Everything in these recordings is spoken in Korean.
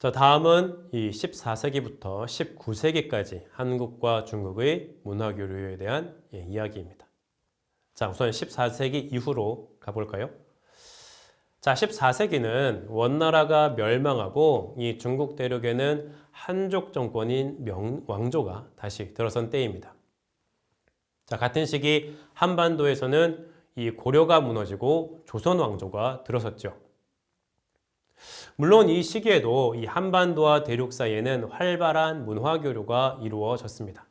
자, 다음은 이 14세기부터 19세기까지 한국과 중국의 문화 교류에 대한 예, 이야기입니다. 자, 우선 14세기 이후로 가볼까요? 자, 14세기는 원나라가 멸망하고 이 중국 대륙에는 한족 정권인 명, 왕조가 다시 들어선 때입니다. 자, 같은 시기 한반도에서는 이 고려가 무너지고 조선 왕조가 들어섰죠. 물론 이 시기에도 이 한반도와 대륙 사이에는 활발한 문화 교류가 이루어졌습니다.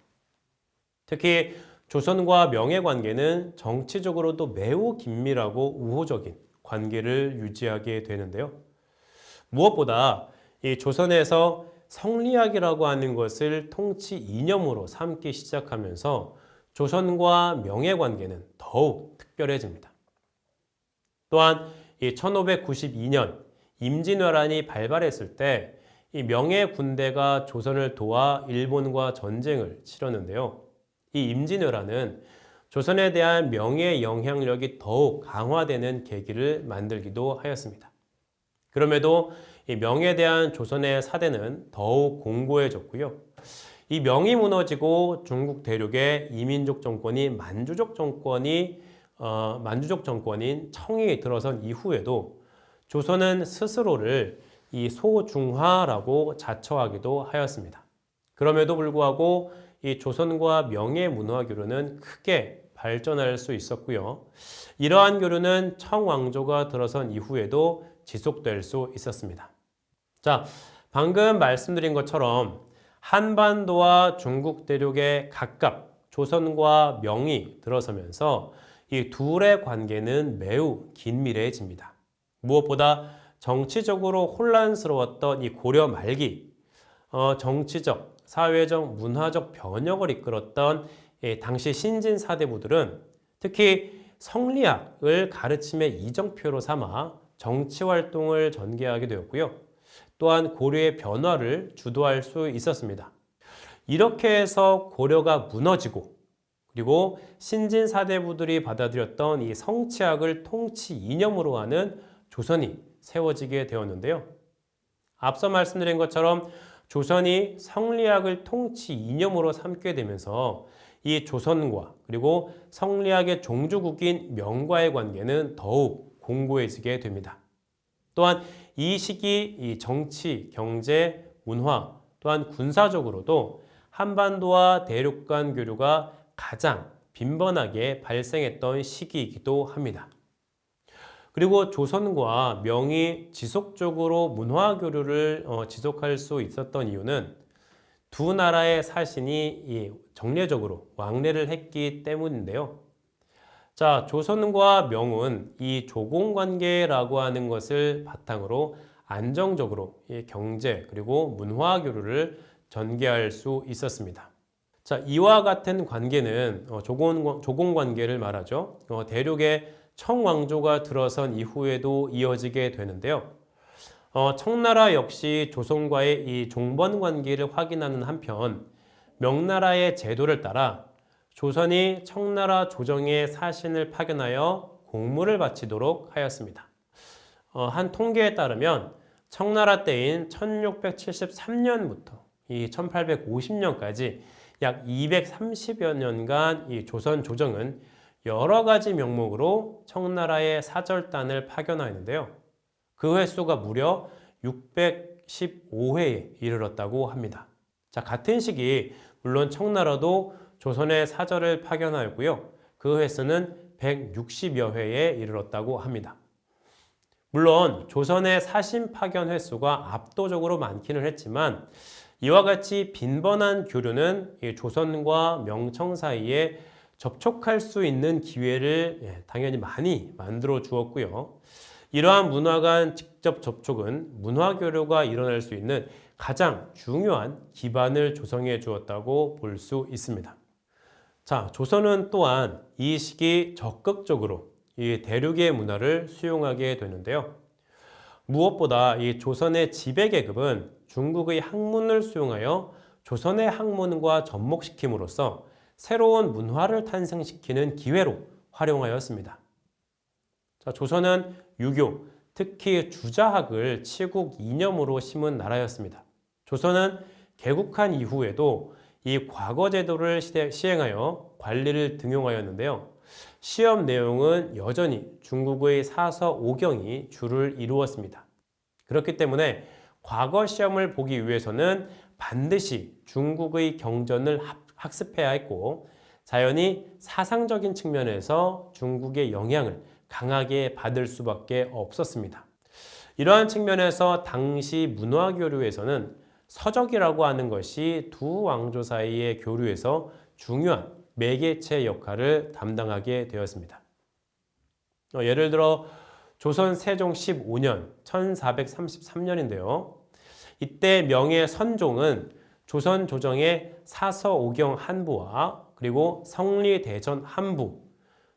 특히 조선과 명의 관계는 정치적으로도 매우 긴밀하고 우호적인 관계를 유지하게 되는데요. 무엇보다 이 조선에서 성리학이라고 하는 것을 통치 이념으로 삼기 시작하면서 조선과 명의 관계는 더욱 특별해집니다. 또한 이 1592년 임진왜란이 발발했을 때 이 명의 군대가 조선을 도와 일본과 전쟁을 치렀는데요. 이 임진왜란은 조선에 대한 명의 영향력이 더욱 강화되는 계기를 만들기도 하였습니다. 그럼에도 이 명에 대한 조선의 사대는 더욱 공고해졌고요. 이 명이 무너지고 중국 대륙의 이민족 정권이 만주족 정권이 어, 만주족 정권인 청이 들어선 이후에도 조선은 스스로를 이 소중화라고 자처하기도 하였습니다. 그럼에도 불구하고 이 조선과 명의 문화 교류는 크게 발전할 수 있었고요. 이러한 교류는 청왕조가 들어선 이후에도 지속될 수 있었습니다. 자, 방금 말씀드린 것처럼 한반도와 중국 대륙에 각각 조선과 명이 들어서면서 이 둘의 관계는 매우 긴밀해집니다. 무엇보다 정치적으로 혼란스러웠던 이 고려 말기, 어, 정치적, 사회적, 문화적 변혁을 이끌었던 이 당시 신진 사대부들은 특히 성리학을 가르침의 이정표로 삼아 정치 활동을 전개하게 되었고요. 또한 고려의 변화를 주도할 수 있었습니다. 이렇게 해서 고려가 무너지고 그리고 신진 사대부들이 받아들였던 이 성치학을 통치 이념으로 하는 조선이 세워지게 되었는데요. 앞서 말씀드린 것처럼 조선이 성리학을 통치 이념으로 삼게 되면서 이 조선과 그리고 성리학의 종주국인 명과의 관계는 더욱 공고해지게 됩니다. 또한 이 시기 이 정치, 경제, 문화 또한 군사적으로도 한반도와 대륙 간 교류가 가장 빈번하게 발생했던 시기이기도 합니다. 그리고 조선과 명이 지속적으로 문화 교류를 어, 지속할 수 있었던 이유는 두 나라의 사신이 정례적으로 왕래를 했기 때문인데요. 자, 조선과 명은 이 조공 관계라고 하는 것을 바탕으로 안정적으로 이 경제 그리고 문화 교류를 전개할 수 있었습니다. 자, 이와 같은 관계는 어, 조공, 조공 관계를 말하죠. 어, 대륙의 청왕조가 들어선 이후에도 이어지게 되는데요. 어, 청나라 역시 조선과의 이 종번 관계를 확인하는 한편 명나라의 제도를 따라 조선이 청나라 조정에 사신을 파견하여 공무를 바치도록 하였습니다. 어, 한 통계에 따르면 청나라 때인 1673년부터 이 1850년까지 약 230여 년간 이 조선 조정은 여러 가지 명목으로 청나라의 사절단을 파견하였는데요. 그 횟수가 무려 615회에 이르렀다고 합니다. 자, 같은 시기 물론 청나라도 조선의 사절을 파견하였고요. 그 횟수는 160여 회에 이르렀다고 합니다. 물론 조선의 사신 파견 횟수가 압도적으로 많기는 했지만 이와 같이 빈번한 교류는 조선과 명청 사이에 접촉할 수 있는 기회를 예, 당연히 많이 만들어 주었고요. 이러한 문화 간 직접 접촉은 문화 교류가 일어날 수 있는 가장 중요한 기반을 조성해 주었다고 볼 수 있습니다. 자, 조선은 또한 이 시기 적극적으로 이 대륙의 문화를 수용하게 되는데요. 무엇보다 이 조선의 지배 계급은 중국의 학문을 수용하여 조선의 학문과 접목시킴으로써 새로운 문화를 탄생시키는 기회로 활용하였습니다. 자, 조선은 유교, 특히 주자학을 치국 이념으로 심은 나라였습니다. 조선은 개국한 이후에도 이 과거 제도를 시행하여 관리를 등용하였는데요. 시험 내용은 여전히 중국의 사서 오경이 주를 이루었습니다. 그렇기 때문에 과거 시험을 보기 위해서는 반드시 중국의 경전을 합- 학습해야 했고 자연히 사상적인 측면에서 중국의 영향을 강하게 받을 수밖에 없었습니다. 이러한 측면에서 당시 문화 교류에서는 서적이라고 하는 것이 두 왕조 사이의 교류에서 중요한 매개체 역할을 담당하게 되었습니다. 어, 예를 들어 조선 세종 15년 1433년인데요. 이때 명예 선종은 조선 조정의 사서 오경 한부와 그리고 성리 대전 한부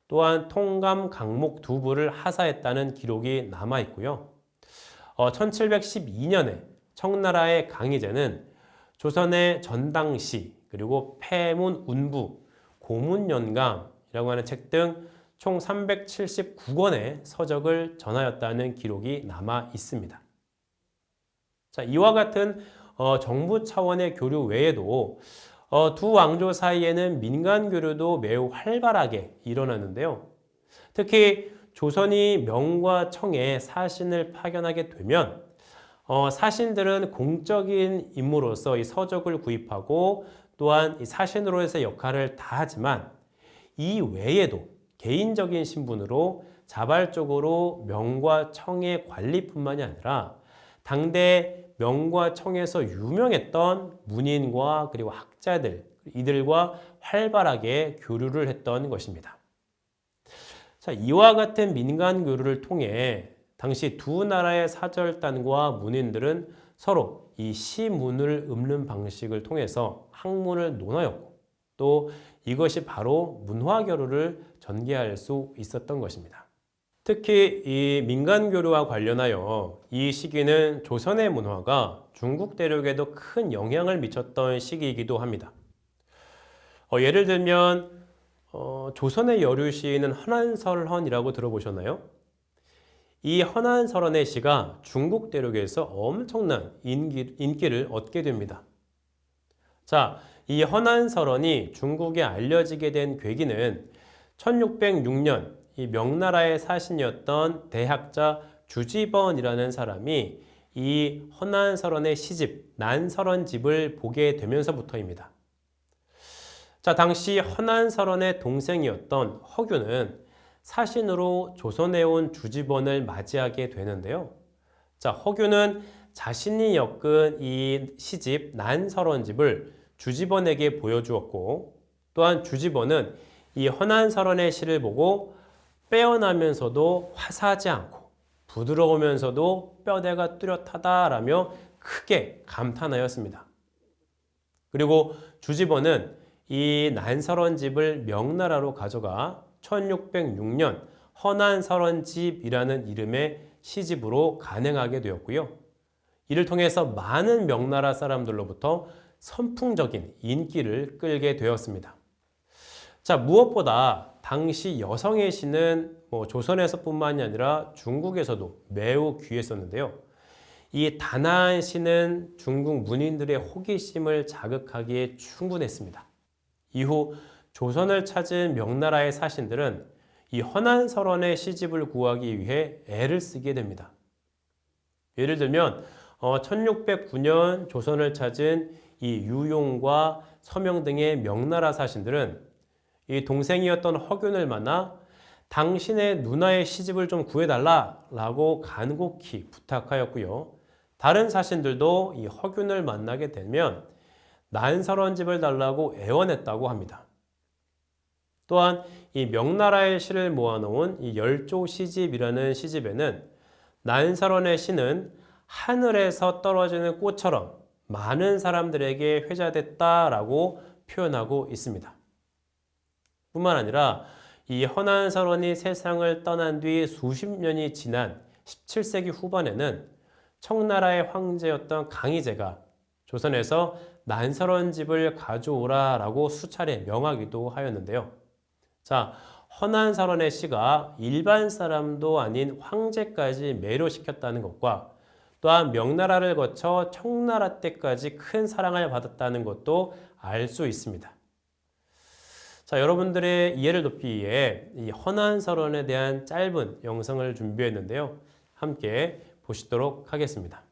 또한 통감 강목 두 부를 하사했다는 기록이 남아 있고요. 어, 1712년에 청나라의 강희제는 조선의 전당시 그리고 폐문 운부 고문연감이라고 하는 책 등 총 379권의 서적을 전하였다는 기록이 남아 있습니다. 자, 이와 같은 어, 정부 차원의 교류 외에도 어, 두 왕조 사이에는 민간 교류도 매우 활발하게 일어났는데요. 특히 조선이 명과 청에 사신을 파견하게 되면 어, 사신들은 공적인 임무로서 이 서적을 구입하고 또한 이 사신으로서의 역할을 다하지만 이 외에도 개인적인 신분으로 자발적으로 명과 청의 관리뿐만이 아니라 당대 명과 청에서 유명했던 문인과 그리고 학자들 이들과 활발하게 교류를 했던 것입니다. 자, 이와 같은 민간 교류를 통해 당시 두 나라의 사절단과 문인들은 서로 이 시문을 읊는 방식을 통해서 학문을 논하였고 또 이것이 바로 문화 교류를 전개할 수 있었던 것입니다. 특히 이 민간 교류와 관련하여 이 시기는 조선의 문화가 중국 대륙에도 큰 영향을 미쳤던 시기이기도 합니다. 어, 예를 들면 어, 조선의 여류 시인은 헌안설헌이라고 들어보셨나요? 이 헌안설헌의 시가 중국 대륙에서 엄청난 인기, 인기를 얻게 됩니다. 자, 이 헌안설헌이 중국에 알려지게 된 계기는 1606년 이 명나라의 사신이었던 대학자 주지번이라는 사람이 이 헌안설헌의 시집 난설헌집을 보게 되면서부터입니다. 자, 당시 헌안설헌의 동생이었던 허균은 사신으로 조선에 온 주지번을 맞이하게 되는데요. 자, 허균은 자신이 엮은 이 시집 난설헌집을 주지번에게 보여주었고 또한 주지번은 이 헌안설헌의 시를 보고 빼어나면서도 화사하지 않고 부드러우면서도 뼈대가 뚜렷하다라며 크게 감탄하였습니다. 그리고 주지번은 이 난설헌집을 명나라로 가져가 1606년 헌안설헌집이라는 이름의 시집으로 간행하게 되었고요. 이를 통해서 많은 명나라 사람들로부터 선풍적인 인기를 끌게 되었습니다. 자, 무엇보다 당시 여성의 시는 뭐 조선에서뿐만이 아니라 중국에서도 매우 귀했었는데요. 이 단아한 시는 중국 문인들의 호기심을 자극하기에 충분했습니다. 이후 조선을 찾은 명나라의 사신들은 이 헌안설원의 시집을 구하기 위해 애를 쓰게 됩니다. 예를 들면 어, 1609년 조선을 찾은 이 유용과 서명 등의 명나라 사신들은 이 동생이었던 허균을 만나 당신의 누나의 시집을 좀 구해달라라고 간곡히 부탁하였고요. 다른 사신들도 이 허균을 만나게 되면 난설원 집을 달라고 애원했다고 합니다. 또한 이 명나라의 시를 모아놓은 이 열조 시집이라는 시집에는 난설원의 시는 하늘에서 떨어지는 꽃처럼 많은 사람들에게 회자됐다라고 표현하고 있습니다. 뿐만 아니라 이 헌안설원이 세상을 떠난 뒤 수십 년이 지난 17세기 후반에는 청나라의 황제였던 강희제가 조선에서 난설원 집을 가져오라라고 수차례 명하기도 하였는데요. 자, 허난 설원의 시가 일반 사람도 아닌 황제까지 매료시켰다는 것과 또한 명나라를 거쳐 청나라 때까지 큰 사랑을 받았다는 것도 알 수 있습니다. 자, 여러분들의 이해를 돕기 위해 이 허난 설원에 대한 짧은 영상을 준비했는데요. 함께 보시도록 하겠습니다.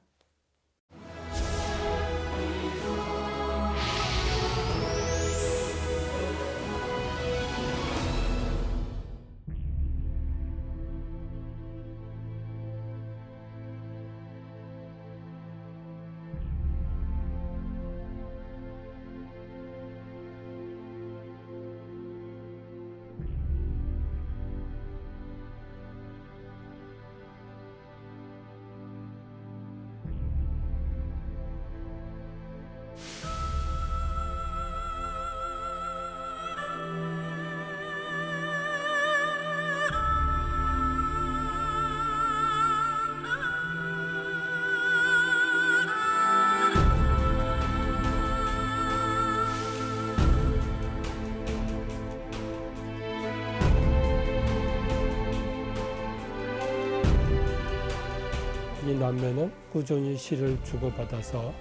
이 남매는 꾸준히 시를 주고받아서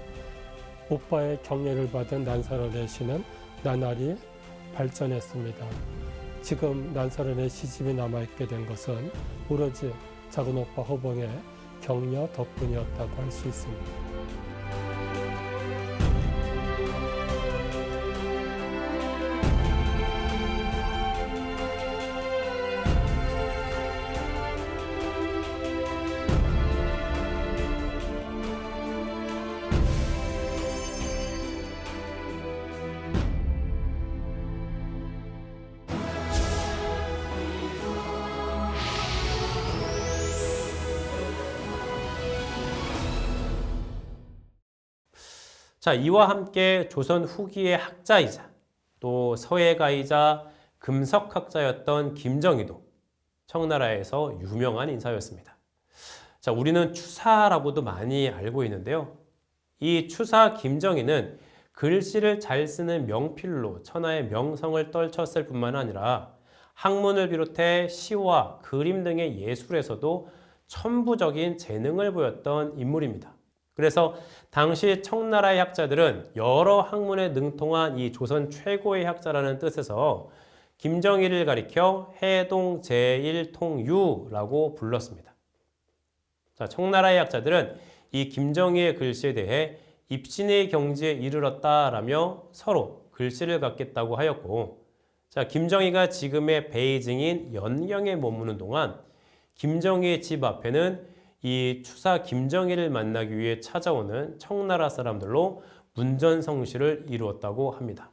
오빠의 경례를 받은 난사론의 시는 나날이 발전했습니다. 지금 난사론의 시집이 남아있게 된 것은 오로지 작은 오빠 허봉의 격려 덕분이었다고 할 수 있습니다. 자, 이와 함께 조선 후기의 학자이자 또 서예가이자 금석학자였던 김정희도 청나라에서 유명한 인사였습니다. 자, 우리는 추사라고도 많이 알고 있는데요. 이 추사 김정희는 글씨를 잘 쓰는 명필로 천하의 명성을 떨쳤을 뿐만 아니라 학문을 비롯해 시와 그림 등의 예술에서도 천부적인 재능을 보였던 인물입니다. 그래서 당시 청나라의 학자들은 여러 학문에 능통한 이 조선 최고의 학자라는 뜻에서 김정희를 가리켜 해동 제1통유라고 불렀습니다. 자, 청나라의 학자들은 이 김정희의 글씨에 대해 입신의 경지에 이르렀다라며 서로 글씨를 갖겠다고 하였고, 자, 김정희가 지금의 베이징인 연경에 머무는 동안 김정희의 집 앞에는 이 추사 김정희를 만나기 위해 찾아오는 청나라 사람들로 문전성시를 이루었다고 합니다.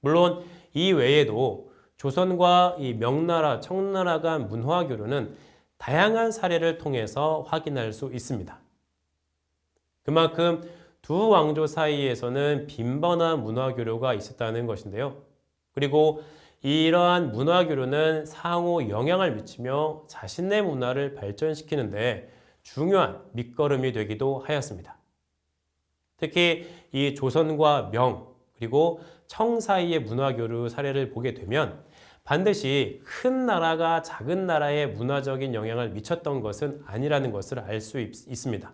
물론 이 외에도 조선과 이 명나라, 청나라 간 문화 교류는 다양한 사례를 통해서 확인할 수 있습니다. 그만큼 두 왕조 사이에서는 빈번한 문화 교류가 있었다는 것인데요. 그리고 이러한 문화 교류는 상호 영향을 미치며 자신의 문화를 발전시키는데 중요한 밑거름이 되기도 하였습니다. 특히 이 조선과 명 그리고 청 사이의 문화 교류 사례를 보게 되면 반드시 큰 나라가 작은 나라에 문화적인 영향을 미쳤던 것은 아니라는 것을 알 수 있습니다.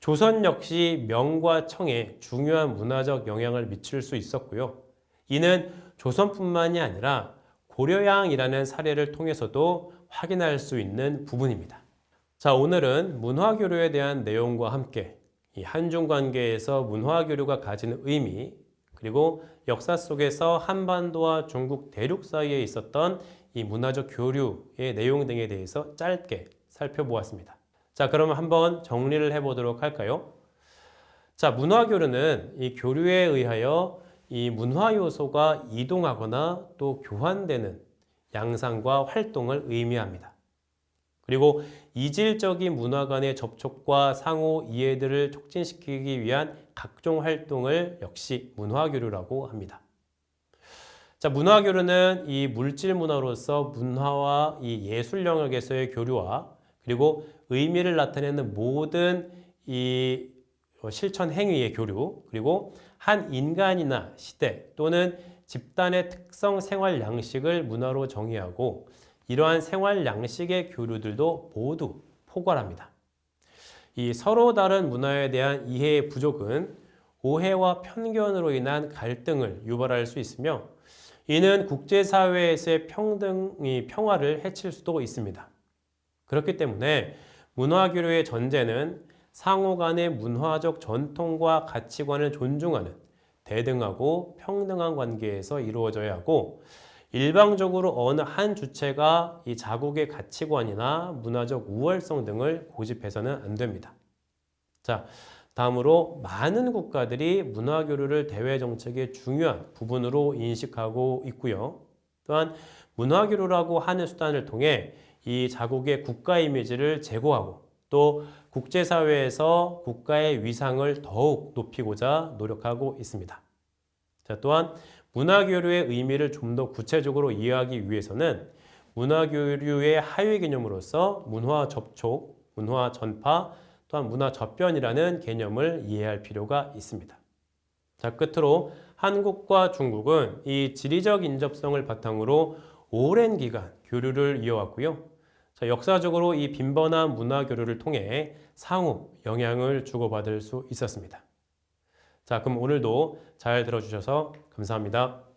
조선 역시 명과 청에 중요한 문화적 영향을 미칠 수 있었고요. 이는 조선뿐만이 아니라 고려양이라는 사례를 통해서도 확인할 수 있는 부분입니다. 자, 오늘은 문화 교류에 대한 내용과 함께 이 한중 관계에서 문화 교류가 가지는 의미, 그리고 역사 속에서 한반도와 중국 대륙 사이에 있었던 이 문화적 교류의 내용 등에 대해서 짧게 살펴보았습니다. 자, 그러면 한번 정리를 해 보도록 할까요? 자, 문화 교류는 이 교류에 의하여 이 문화 요소가 이동하거나 또 교환되는 양상과 활동을 의미합니다. 그리고 이질적인 문화 간의 접촉과 상호 이해들을 촉진시키기 위한 각종 활동을 역시 문화교류라고 합니다. 자, 문화교류는 이 물질 문화로서 문화와 이 예술 영역에서의 교류와 그리고 의미를 나타내는 모든 이 실천 행위의 교류, 그리고 한 인간이나 시대 또는 집단의 특성 생활 양식을 문화로 정의하고 이러한 생활 양식의 교류들도 모두 포괄합니다. 이 서로 다른 문화에 대한 이해의 부족은 오해와 편견으로 인한 갈등을 유발할 수 있으며 이는 국제사회에서의 평등이 평화를 해칠 수도 있습니다. 그렇기 때문에 문화교류의 전제는 상호 간의 문화적 전통과 가치관을 존중하는 대등하고 평등한 관계에서 이루어져야 하고 일방적으로 어느 한 주체가 이 자국의 가치관이나 문화적 우월성 등을 고집해서는 안 됩니다. 자, 다음으로 많은 국가들이 문화 교류를 대외 정책의 중요한 부분으로 인식하고 있고요. 또한 문화 교류라고 하는 수단을 통해 이 자국의 국가 이미지를 제고하고 또 국제사회에서 국가의 위상을 더욱 높이고자 노력하고 있습니다. 자, 또한 문화교류의 의미를 좀 더 구체적으로 이해하기 위해서는 문화교류의 하위 개념으로서 문화 접촉, 문화 전파, 또한 문화 접변이라는 개념을 이해할 필요가 있습니다. 자, 끝으로 한국과 중국은 이 지리적 인접성을 바탕으로 오랜 기간 교류를 이어왔고요. 자, 역사적으로 이 빈번한 문화 교류를 통해 상호 영향을 주고받을 수 있었습니다. 자, 그럼 오늘도 잘 들어주셔서 감사합니다.